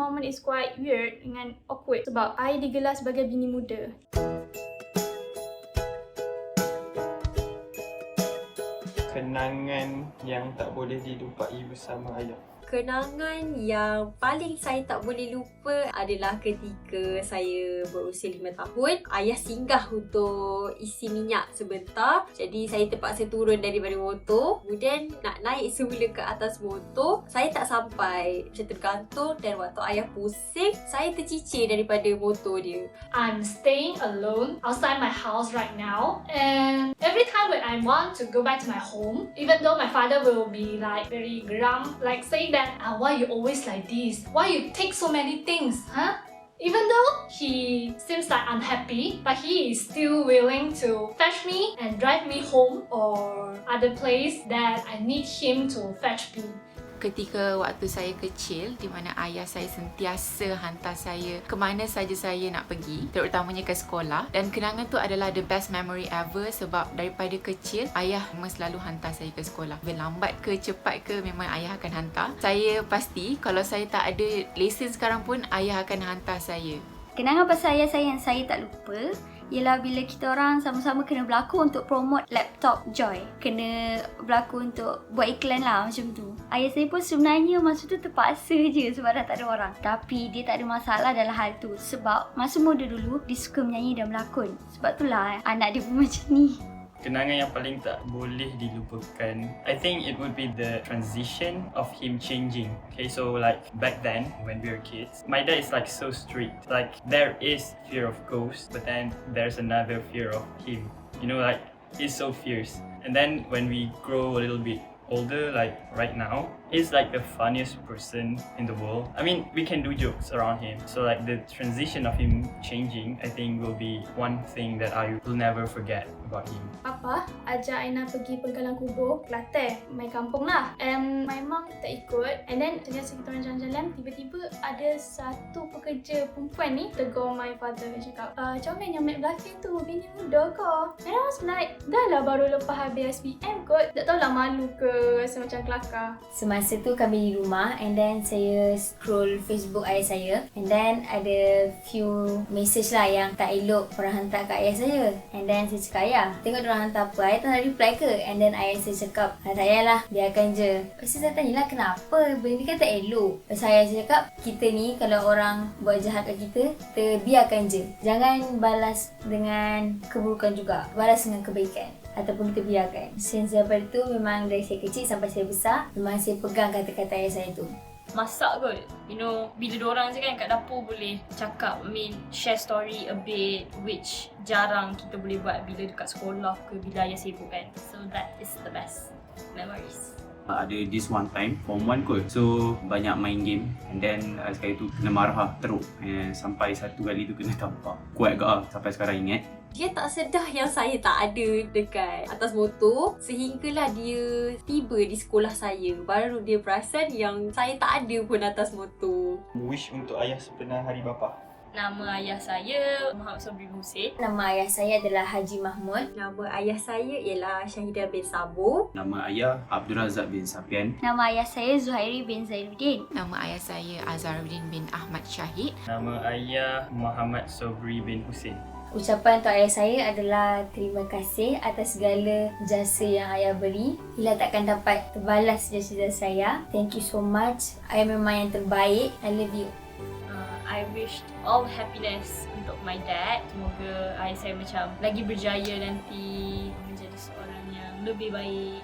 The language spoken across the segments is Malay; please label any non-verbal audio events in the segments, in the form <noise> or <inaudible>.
moment is quite weird dengan awkward sebab I digelar sebagai bini muda. Kenangan yang tak boleh dilupai bersama ayah. Kenangan yang paling saya tak boleh lupa adalah ketika saya berusia 5 tahun. Ayah singgah untuk isi minyak sebentar. Jadi saya terpaksa turun daripada motor. Kemudian nak naik semula ke atas motor. Saya tak sampai. Macam tergantung dan waktu ayah pusing, saya tercicir daripada motor dia. I'm staying alone outside my house right now, and every time when I want to go back to my home, even though my father will be like very grum, like saying that, ah, why you always like this? Why you take so many things, huh? Even though he seems like unhappy, but he is still willing to fetch me and drive me home or other place that I need him to fetch me. Ketika waktu saya kecil di mana ayah saya sentiasa hantar saya ke mana saja saya nak pergi terutamanya ke sekolah. Dan kenangan tu adalah the best memory ever sebab daripada kecil ayah memang selalu hantar saya ke sekolah. Lambat ke cepat ke memang ayah akan hantar. Saya pasti kalau saya tak ada lesen sekarang pun ayah akan hantar saya. Kenangan pasal ayah saya yang saya tak lupa ialah bila kita orang sama-sama kena berlaku untuk promote laptop Joy. Kena berlaku untuk buat iklan lah macam tu. Ayah saya pun sebenarnya masa tu terpaksa je sebab dah tak ada orang. Tapi dia tak ada masalah dalam hal tu sebab masa muda dulu dia suka menyanyi dan berlakon. Sebab itulah anak dia pun <laughs> macam ni. Kenangan yang paling tak boleh dilupakan I think it would be the transition of him changing. Okay so like back then when we were kids My dad is like so strict. Like there is fear of ghosts But then there's another fear of him. You know like he's so fierce. And then when we grow a little bit older like right now he's like the funniest person in the world i mean we can do jokes around him so like the transition of him changing i think will be one thing that i will never forget about him Papa ajak Aina pergi penggalan kubur Kelantan, main kampung lah. And my mom tak ikut. And then ternyata kita orang jalan-jalan, tiba-tiba ada satu pekerja perempuan ni tegur my father. Dia cakap, uh, Comel yang mat belakang tu, bini muda kau. And I was like, dah lah baru lepas habis SPM kot. Tak tahulah malu ke, rasa macam kelakar. Semasa tu kami di rumah and then saya scroll Facebook ayah saya and then ada few message lah yang tak elok orang hantar kat ayah saya. And then saya cakap ayah tengok diorang hantar apa? Ayah tak nak reply ke? And then ayah saya cakap ah, tak payahlah biarkan je. Lepas tu saya tanyalah kenapa? Benda ni kan tak elok. Lepas ayah saya cakap kita ni kalau orang buat jahat kat kita kita biarkan je. Jangan balas dengan keburukan juga. Balas dengan kebaikan ataupun kita biarkan. Since daripada tu memang dari saya kecil sampai saya besar memang saya pegang kata-kata ayah saya tu. masak kot. You know, bila diorang je kan kat dapur boleh cakap, I mean, share story a bit which jarang kita boleh buat bila dekat sekolah ke bila ayah sibuk kan. So that is the best memories. ada this one time form 1 kot so banyak main game and then uh, sekali tu kena marah teruk and sampai satu kali tu kena <laughs> tampar kuat ke ah sampai sekarang ingat Dia tak sedar yang saya tak ada dekat atas motor Sehinggalah dia tiba di sekolah saya. Baru dia perasan yang saya tak ada pun atas motor. Wish untuk ayah sebenar hari bapa. Nama ayah saya Muhammad Sobri Hussein. Nama ayah saya adalah Haji Mahmud. Nama ayah saya ialah Syahidah bin Sabo. Nama ayah Abdul Razak bin Sapian. Nama ayah saya Zuhairi bin Zainuddin. nama ayah saya Azharuddin bin Ahmad Syahid. Nama ayah Muhammad Sobri bin Hussein Ucapan untuk ayah saya adalah terima kasih atas segala jasa yang ayah beri. Hila takkan dapat terbalas jasa-jasa saya. Thank you so much. Ayah memang yang terbaik. I love you. Uh, I wish all happiness untuk my dad. Semoga ayah saya macam lagi berjaya nanti menjadi seorang yang lebih baik.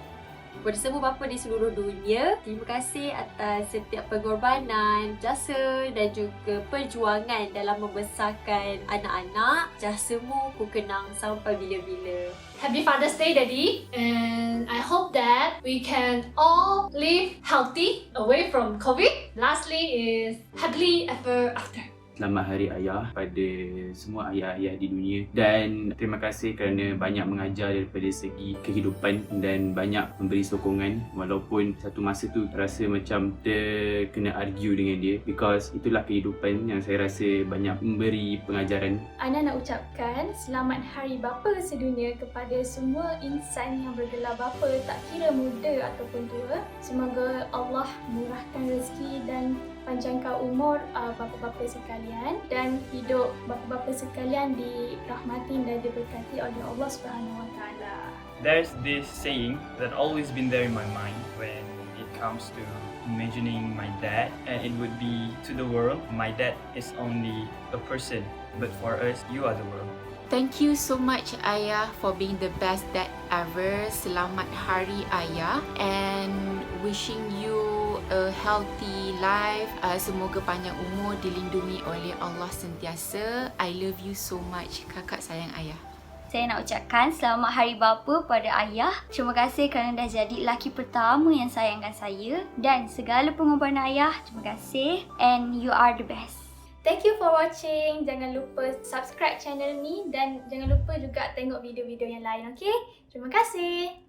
Kepada semua bapa di seluruh dunia Terima kasih atas setiap pengorbanan, jasa dan juga perjuangan dalam membesarkan anak-anak Jasamu ku kenang sampai bila-bila Happy Father's Day, Daddy. And I hope that we can all live healthy away from COVID. Lastly is happily ever after. Selamat Hari Ayah pada semua ayah-ayah di dunia. Dan terima kasih kerana banyak mengajar daripada segi kehidupan dan banyak memberi sokongan. Walaupun satu masa tu rasa macam terkena argue dengan dia. Because itulah kehidupan yang saya rasa banyak memberi pengajaran. Ana nak ucapkan selamat hari bapa sedunia kepada semua insan yang bergelar bapa tak kira muda ataupun tua. Semoga Allah murahkan rezeki dan panjangkan umur uh, bapa-bapa sekalian dan hidup bapa-bapa sekalian dirahmati dan diberkati oleh Allah Subhanahu Wa Taala. There's this saying that always been there in my mind when it comes to imagining my dad and it would be to the world my dad is only a person but for us you are the world Thank you so much Ayah for being the best dad ever. Selamat Hari Ayah and wishing you a healthy life. Uh, semoga panjang umur dilindungi oleh Allah sentiasa. I love you so much. Kakak sayang Ayah. Saya nak ucapkan selamat hari bapa pada ayah. Terima kasih kerana dah jadi lelaki pertama yang sayangkan saya dan segala pengorbanan ayah. Terima kasih and you are the best. Thank you for watching. Jangan lupa subscribe channel ni dan jangan lupa juga tengok video-video yang lain, okay? Terima kasih.